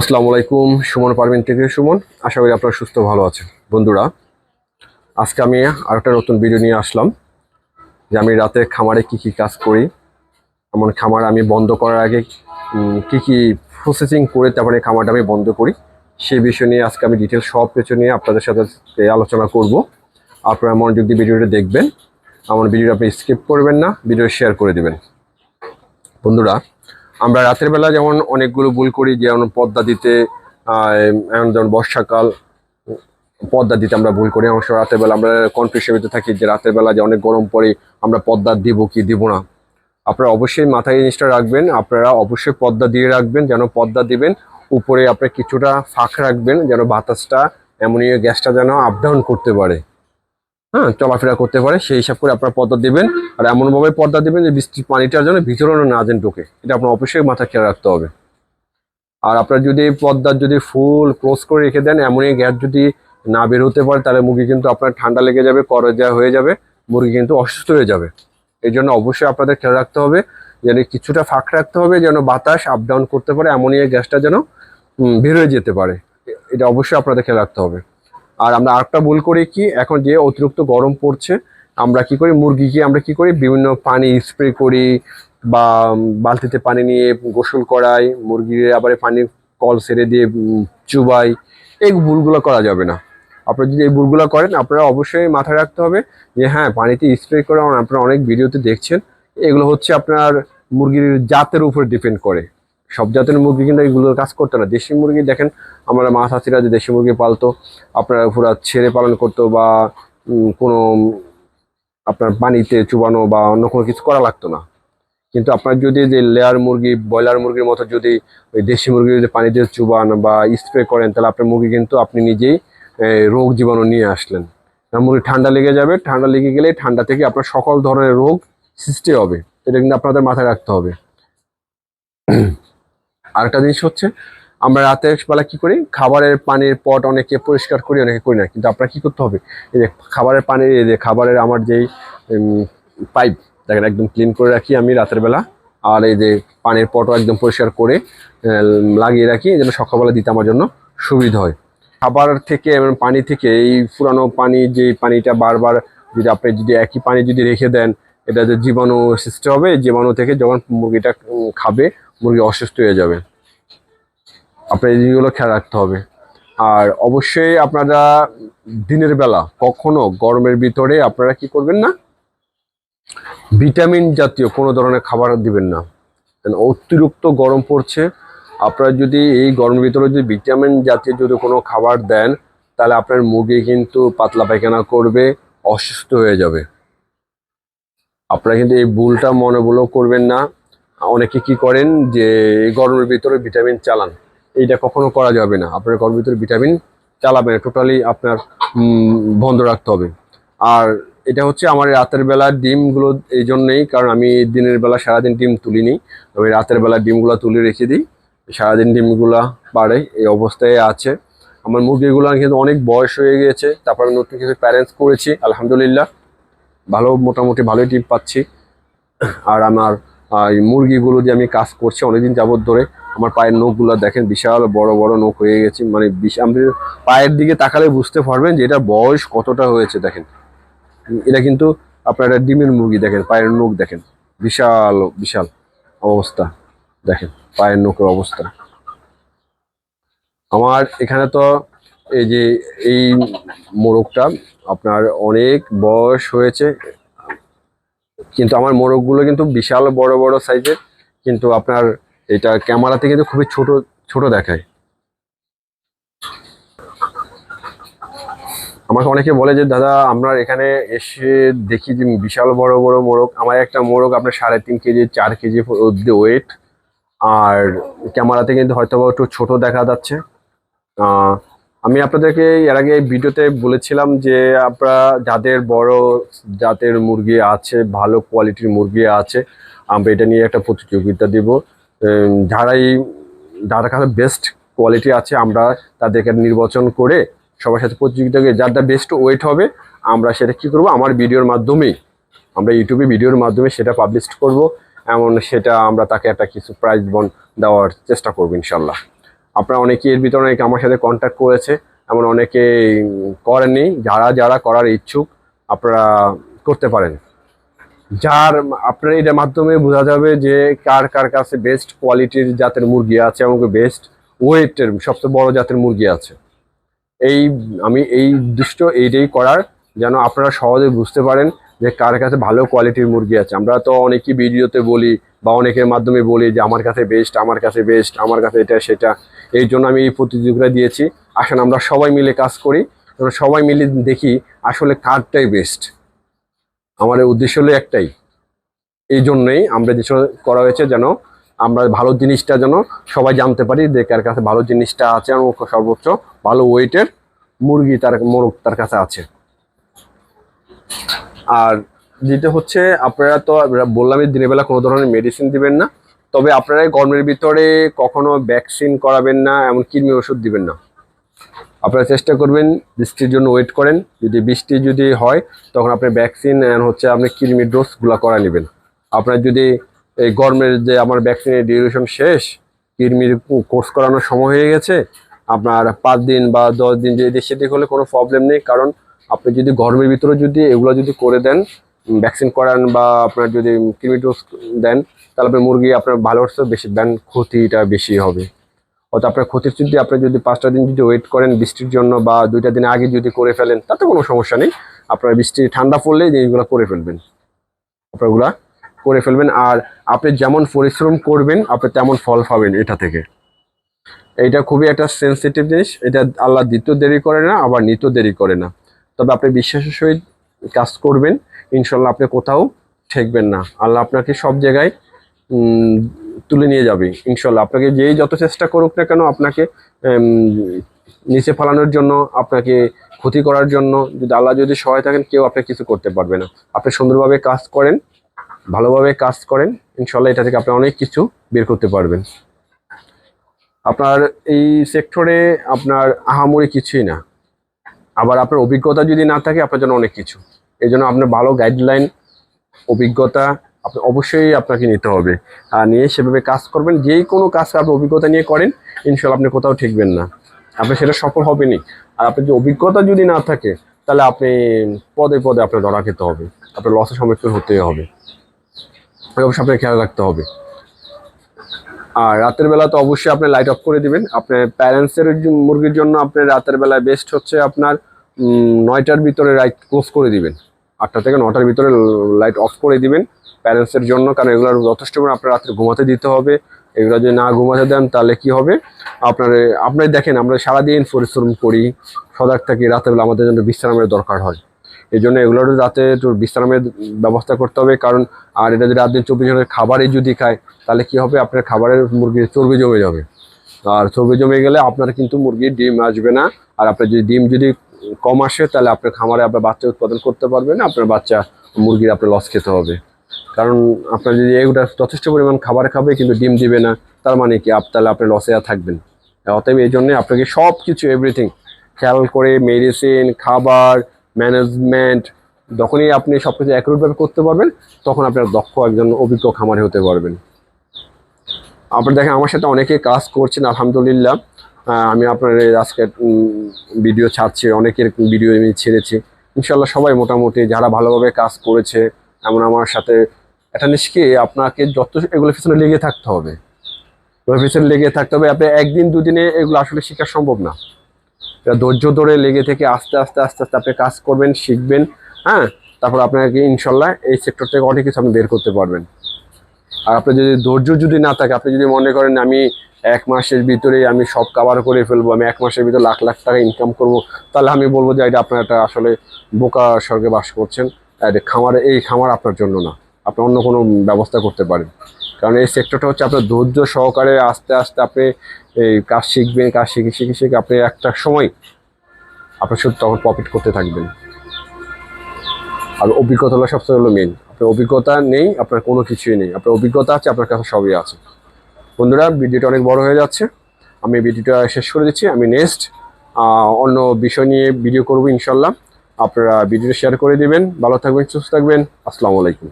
আসসালামু আলাইকুম, সুমন পারমিন থেকে। সুমন, আশা করি আপনারা সুস্থ ভালো আছেন। বন্ধুরা, আজকে আমি আরেকটা নতুন ভিডিও নিয়ে আসলাম, যে আমি রাতে খামারে কি কি কাজ করি। এমন খামার আমি বন্ধ করার আগে কি কি প্রসেসিং করে তারপরে খামারটা আমি বন্ধ করি। সেই বিষয় নিয়ে আজকে আমি ডিটেল সব কিছু নিয়ে আপনাদের সাথে আলোচনা করব। আপনারা মনোযোগ দিয়ে ভিডিওটা দেখবেন। আমার ভিডিওটা আপনি স্কিপ করবেন না ভিডিও শেয়ার করে দেবেন। বন্ধুরা আমরা রাতের বেলা যেমন অনেকগুলো ভুল করি, যেমন পদ্মা দিতে যেমন বর্ষাকাল, পদ্মা দিতে আমরা ভুল করি। অবশ্য রাতের বেলা আমরা কনফিউশন ভিতরে থাকি যে রাতের বেলা যে অনেক গরম পড়ে, আমরা পদ্মা দিব কি দিব না। আপনারা অবশ্যই মাথায় জিনিসটা রাখবেন, আপনারা অবশ্যই পদ্মা দিয়ে রাখবেন, যেন পদ্মা দিবেন। উপরে আপনার কিছুটা ফাঁক রাখবেন, যেন বাতাসটা, অ্যামোনিয়া গ্যাসটা যেন আপ ডাউন করতে পারে। হ্যাঁ চলাফেরা করতে পারে সেই হিসাব করে আপনার পর্দা দিবেন। আর এমনভাবে পর্দা দিবেন যে বৃষ্টির পানিটার জন্য ভিতরে না যেন ঢোকে। এটা আপনার অবশ্যই মাথা খেয়াল রাখতে হবে। আর আপনার যদি পর্দার যদি ফুল ক্লোজ করে রেখে দেন এমনই গ্যাস যদি না বের হতে পারে তাহলে মুরগি কিন্তু আপনার ঠান্ডা লেগে যাবে করজা হয়ে যাবে মুরগি কিন্তু অসুস্থ হয়ে যাবে। এই জন্য অবশ্যই আপনাদের খেয়াল রাখতে হবে যেন কিছুটা ফাঁক রাখতে হবে যেন বাতাস আপ ডাউন করতে পারে অ্যামোনিয়া গ্যাসটা যেন উম, বের হয়ে যেতে পারে। এটা অবশ্যই আপনাদের খেয়াল রাখতে হবে। আর আমরা আরেকটা ভুল করি কি, এখন যে অতিরিক্ত গরম পড়ছে, আমরা কি করি মুরগিকে আমরা কি করি, বিভিন্ন পানি স্প্রে করি বা বালতিতে পানি নিয়ে গোসল করাই, মুরগির আবার পানি কল সেরে দিয়ে চুবাই, এই ভুলগুলো করা যাবে না। আপনারা যদি এই ভুলগুলো করেন, আপনারা অবশ্যই মাথায় রাখতে হবে যে হ্যাঁ পানিতে স্প্রে করা, আপনারা অনেক ভিডিওতে দেখছেন, এগুলো হচ্ছে আপনার মুরগির জাতের উপর ডিপেন্ড করে। সব জাতের মুরগি কিন্তু এগুলো কাজ করতো না। দেশি মুরগি দেখেন, আমরা মা চাষিরা যে দেশি মুরগি পালতো, আপনার পুরা ছেড়ে পালন করতো বা কোনো আপনার পানিতে চুবানো বা অন্য কোনো কিছু করা লাগতো না। কিন্তু আপনার যদি যে লেয়ার মুরগি, ব্রয়লার মুরগির মতো যদি ওই দেশি মুরগি যদি পানিতে চুবান বা স্প্রে করেন, তাহলে আপনার মুরগি কিন্তু আপনি নিজেই রোগ জীবাণু নিয়ে আসলেন। মুরগি ঠান্ডা লেগে যাবে, ঠান্ডা লেগে গেলে ঠান্ডা থেকে আপনার সকল ধরনের রোগ সৃষ্টি হবে। এটা কিন্তু আপনাদের মাথায় রাখতে হবে। আরেকটা জিনিস হচ্ছে, আমরা রাতের বেলা কি করি? খাবারের পানির পট অনেকে পরিষ্কার করি, অনেকে করি না। কিন্তু আপনার কি করতে হবে? এই যে খাবারের পানির এই যে খাবারের আমার যেই পাইপ, দেখেন একদম ক্লিন করে রাখি আমি রাতের বেলা। আর এই যে পানির পটও একদম পরিষ্কার করে লাগিয়ে রাখি, যেন সকালবেলা দিতে আমার জন্য সুবিধা হয়। খাবার থেকে, এবং পানি থেকে, এই পুরানো পানি, যে পানিটা বারবার যদি আপনি যদি একই পানি যদি রেখে দেন, এটা যে জীবাণু সৃষ্টি হবে, জীবাণু থেকে যখন মুরগিটা খাবে মুরগি অসুস্থ হয়ে যাবে। আপনার এই জিনিসগুলো খেয়াল রাখতে হবে। আর অবশ্যই আপনারা দিনের বেলা, কখনো গরমের ভিতরে আপনারা কি করবেন না? ভিটামিন জাতীয় কোনো ধরনের খাবার দিবেন না। অতিরিক্ত গরম পড়ছে। আপনারা যদি এই গরমের ভিতরে যদি ভিটামিন জাতীয় যদি কোনো খাবার দেন, তাহলে আপনার মুরগি কিন্তু পাতলা পায়খানা করবে, অসুস্থ হয়ে যাবে। আপনারা কিন্তু এই ভুলটা মনে বলেও করবেন না। অনেকে কি করেন যে গরমের ভিতরে ভিটামিন চালান। এইটা কখনো করা যাবে না। আপনার গরমের ভিতরে ভিটামিন চালাবেন টোটালি আপনার বন্ধ রাখতে হবে। আর এটা হচ্ছে আমার রাতের বেলা ডিমগুলো এই জন্যেই, কারণ আমি দিনের বেলা সারাদিন ডিম তুলিনি। আমি রাতের বেলা ডিমগুলো তুলে রেখে দিই। সারাদিন ডিমগুলা বাড়ে, এই অবস্থায় আছে। আমার মুরগিগুলো কিন্তু অনেক বয়স হয়ে গিয়েছে। তারপর নতুন কিছু প্যারেন্টস করেছি। আলহামদুলিল্লাহ, ভালো, মোটামুটি ভালোই ডিম পাচ্ছি। আর আমার এই মুরগিগুলো দিয়ে আমি কাজ করছি অনেকদিন যাবত ধরে, আমার পায়ের নখগুলো দেখেন বিশাল বড় বড় নখ হয়ে গেছে মানে আপনি পায়ের দিকে তাকালে বুঝতে পারবেন যে এটা বয়স কতটা হয়েছে, দেখেন। এটা কিন্তু আপনার ডিমের মুরগি দেখেন, পায়ের নখ দেখেন। বিশাল বিশাল অবস্থা, দেখেন, পায়ের নখের অবস্থা। আমার এখানে তো এই যে এই মোরগটা আপনার অনেক বয়স হয়েছে কিন্তু আমার মোরগগুলো কিন্তু বিশাল বড় বড় সাইজের, কিন্তু আপনার এটা ক্যামেরাতে কিন্তু খুবই ছোট ছোট দেখায়। আমাকে অনেকে বলে যে, দাদা, আমরা এখানে এসে দেখি যে বিশাল বড় বড় মোরগ। আমার একটা মোরগ আপনার সাড়ে তিন কেজি, চার কেজি অব্দি ওয়েট আর ক্যামেরাতে কিন্তু হয়তো একটু ছোট দেখা যাচ্ছে। আমি আপনাদেরকে এর আগে ভিডিওতে বলেছিলাম যে আপনারা যাদের বড় জাতের মুরগি আছে, ভালো কোয়ালিটির মুরগি আছে, আমরা এটা নিয়ে একটা প্রতিযোগিতা দিব। যারাই যার কাছে বেস্ট কোয়ালিটি আছে, আমরা তাদেরকে নির্বাচন করে সবার সাথে প্রতিযোগিতা করে যারটা বেস্ট ওয়েট হবে, আমরা সেটা কি করব? আমার ভিডিওর মাধ্যমেই, আমরা ইউটিউবে ভিডিওর মাধ্যমে সেটা পাবলিশ করব। এমন সেটা আমরা তাকে একটা কিছু প্রাইজ বন দেওয়ার চেষ্টা করব ইনশাল্লাহ আপনারা এর ভিতরে অনেকে আমার সাথে কন্ট্যাক্ট করেছে এমন অনেকে উম, করেননি যারা যারা করার ইচ্ছুক আপনারা করতে পারেন। যার আপনার এটার মাধ্যমে বোঝা যাবে যে কার কার কাছে বেস্ট কোয়ালিটির জাতের মুরগি আছে এবং বেস্ট ওয়েটের সবচেয়ে বড় জাতের মুরগি আছে। এই আমি এই উদ্দিষ্ট এইটাই করার যেন আপনারা সহজে বুঝতে পারেন যে কার কাছে ভালো কোয়ালিটির মুরগি আছে। আমরা তো অনেকই ভিডিওতে বলি বা অনেকের মাধ্যমে বলি যে, আমার কাছে বেস্ট আমার কাছে বেস্ট আমার কাছে এটা, সেটা। এই জন্য আমি এই প্রতিযোগিতা দিয়েছি। আসলে আমরা সবাই মিলে কাজ করি। আমরা সবাই মিলে দেখি আসলে কারটাই বেস্ট এই উদ্দেশ্য হলো একটাই। এই জন্যই আমরা যে করা হয়েছে যেন আমরা ভালো জিনিসটা যেন সবাই জানতে পারি যে, কার কাছে ভালো জিনিসটা আছে এবং সর্বোচ্চ ভালো ওয়েটের মুরগি তার, মোরগ তার কাছে আছে। আর যেটা হচ্ছে, আপনারা তো বললামই দিনের বেলা কোনো ধরনের মেডিসিন দিবেন না, তবে আপনারা গরমের ভিতরে কখনো ভ্যাকসিন করাবেন না, এমন কৃমি ওষুধ দিবেন না। আপনারা চেষ্টা করবেন বৃষ্টির জন্য ওয়েট করেন, যদি বৃষ্টি যদি হয়, তখন আপনি ভ্যাকসিন হচ্ছে আপনি কৃমি ডোজগুলো করা নেবেন। আপনার যদি এই গরমের যে আমার ভ্যাকসিনের ডিউরেশন শেষ, কৃমির কোর্স করানোর সময় হয়ে গেছে, আপনার পাঁচ দিন বা দশ দিন যে এদিক সেদিক হলে কোনো প্রবলেম নেই, কারণ আপনি যদি গরমের ভিতরে যদি এগুলো যদি করে দেন ভ্যাকসিন করান বা আপনার যদি কৃমি ডোজ দেন, তাহলে আপনার মুরগি আপনার ভালো হচ্ছে, বেশি দেন, ক্ষতিটা বেশি হবে। অর্থাৎ আপনার ক্ষতির যদি আপনি যদি পাঁচটা দিন যদি ওয়েট করেন বৃষ্টির জন্য বা দুইটা দিন আগে যদি করে ফেলেন, তাতে কোনো সমস্যা নেই। আপনার বৃষ্টি ঠান্ডা পড়লে জিনিসগুলো করে ফেলবেন। আপনার ওগুলা করে ফেলবেন। আর আপনি যেমন পরিশ্রম করবেন, আপনি তেমন ফল পাবেন এটা থেকে। এইটা খুবই একটা সেন্সিটিভ জিনিস। এটা আল্লাহ দিতেও দেরি করে না, আবার নিতেও দেরি করে না। তবে আপনি বিশ্বাসের সহিত কাজ করবেন। ইনশাল্লাহ আপনি কোথাও ঠেকবেন না। আল্লাহ আপনাকে সব জায়গায় তুলে নিয়ে যাবে। ইনশাল্লাহ আপনাকে যেই যত চেষ্টা করুক না কেন আপনাকে নিচে ফালানোর জন্য, আপনাকে ক্ষতি করার জন্য, যদি আল্লাহ যদি সহায় থাকেন, কেউ আপনাকে কিছু করতে পারবে না। আপনি সুন্দরভাবে কাজ করেন, ভালোভাবে কাজ করেন ইনশাল্লাহ এটা থেকে আপনি অনেক কিছু বের করতে পারবেন। আপনার এই সেক্টরে আপনার আহামরি কিছুই না। আবার আপনার অভিজ্ঞতা যদি না থাকে, আপনার জন্য অনেক কিছু। এই জন্য আপনার ভালো গাইডলাইন অভিজ্ঞতা আপনি অবশ্যই আপনাকে নিতে হবে। আর নিয়ে সেভাবে কাজ করবেন। যেই কোনো কাজ আপনি অভিজ্ঞতা নিয়ে করেন ইনশাল্লাহ আপনি কোথাও ঠিকবেন না। আপনি সেটা সফল হবেনই। আর আপনার যে অভিজ্ঞতা যদি না থাকে, তাহলে আপনি পদে পদে আপনার ধরা খেতে হবে। আপনার লসের সম্মুখীন হতে হবে। অবশ্যই আপনাকে খেয়াল রাখতে হবে। আর রাতের বেলা তো অবশ্যই আপনি লাইট অফ করে দিবেন। আপনার প্যারেন্টসের মুরগির জন্য আপনি রাতের বেলায় বেস্ট হচ্ছে আপনার নয়টার ভিতরে লাইট ক্লোজ করে দিবেন। আটটা থেকে নটার ভিতরে লাইট অফ করে দিবেন প্যারেন্টসের জন্য, কারণ এগুলোর যথেষ্ট পরিমাণ আপনার রাত্রে ঘুমাতে দিতে হবে। এগুলো যদি না ঘুমাতে দেন তাহলে কি হবে? আপনার আপনার দেখেন, আমরা সারাদিন পরিশ্রম করি, সজাগ থাকি, রাতের বেলা আমাদের জন্য বিশ্রামের দরকার হয়। এই জন্য এগুলোর রাতে একটু বিশ্রামের ব্যবস্থা করতে হবে, কারণ আর এটা যদি রাত দিন চব্বিশ ঘণ্টা খাবারই যদি খায় তাহলে কি হবে? আপনার খাবারের মুরগির চর্বি জমে যাবে। আর চর্বি জমে গেলে আপনার কিন্তু মুরগির ডিম আসবে না। আর আপনার যদি ডিম যদি কম আসে, তাহলে আপনার খামারে আপনার বাচ্চা উৎপাদন করতে পারবেন, আপনার বাচ্চা মুরগির আপনার লস খেতে হবে। কারণ আপনার যদি এগুলো যথেষ্ট পরিমাণ খাবার খাবে, কিন্তু ডিম দিবে না, তার মানে কি? আপ তাহলে আপনি লসে আর থাকবেন। অতএব এই জন্যে আপনাকে সব কিছু এভরিথিং খেয়াল করে মেডিসিন খাবার ম্যানেজমেন্ট যখনই আপনি সব কিছু অ্যাকুরেটভাবে করতে পারবেন, তখন আপনার দক্ষ একজন অভিজ্ঞ খামারে হতে পারবেন। আপনার দেখেন, আমার সাথে অনেকে কাজ করছেন, আলহামদুলিল্লাহ। আমি আপনার আজকে ভিডিও ছাড়ছি অনেকের ভিডিও আমি ছেড়েছি। ইনশাল্লাহ সবাই মোটামুটি যারা ভালোভাবে কাজ করেছে, এমন আমার সাথে একটা কি আপনাকে যত এগুলো পিছনে লেগে থাকতে হবে। এগুলোর পিছনে লেগে থাকতে হবে আপনি একদিন, দুদিনে এগুলো আসলে শেখা সম্ভব না। ধৈর্য ধরে লেগে থেকে আস্তে আস্তে আস্তে আস্তে আপনি কাজ করবেন, শিখবেন হ্যাঁ? তারপর আপনাকে ইনশাল্লাহ এই সেক্টর থেকে অনেক কিছু আপনি বের করতে পারবেন। আর আপনার যদি ধৈর্য যদি না থাকে, আপনি যদি মনে করেন আমি এক মাসের ভিতরে আমি সব কাভার করে ফেলব, আমি এক মাসের ভিতরে লাখ লাখ টাকা ইনকাম করব, তাহলে আমি বলব যে এটা আপনার একটা আসলে বোকা স্বর্গে বাস করছেন। এটা খামার, এই খামার আপনার জন্য না। আপনি অন্য কোনো ব্যবস্থা করতে পারেন। কারণ এই সেক্টরটা হচ্ছে আপনার ধৈর্য সহকারে আস্তে আস্তে আপনি এই কাজ শিখবেন, কাজ শিখে শিখে শিখে আপনি একটা সময় আপনি শুধু তখন প্রফিট করতে থাকবেন। আর অভিজ্ঞতা হলো সবচেয়ে হলো মেন আপনার অভিজ্ঞতা নেই, আপনার কোনো কিছুই নেই। আপনার অভিজ্ঞতা আছে, আপনার কাছে সবই আছে। বন্ধুরা, ভিডিওটা অনেক বড় হয়ে যাচ্ছে। আমি ভিডিওটা শেষ করে দিচ্ছি। আমি নেক্সট অন্য বিষয় নিয়ে ভিডিও করব ইনশাল্লাহ। আপনারা ভিডিওটা শেয়ার করে দিবেন। ভালো থাকবেন, সুস্থ থাকবেন। আসসালামু আলাইকুম।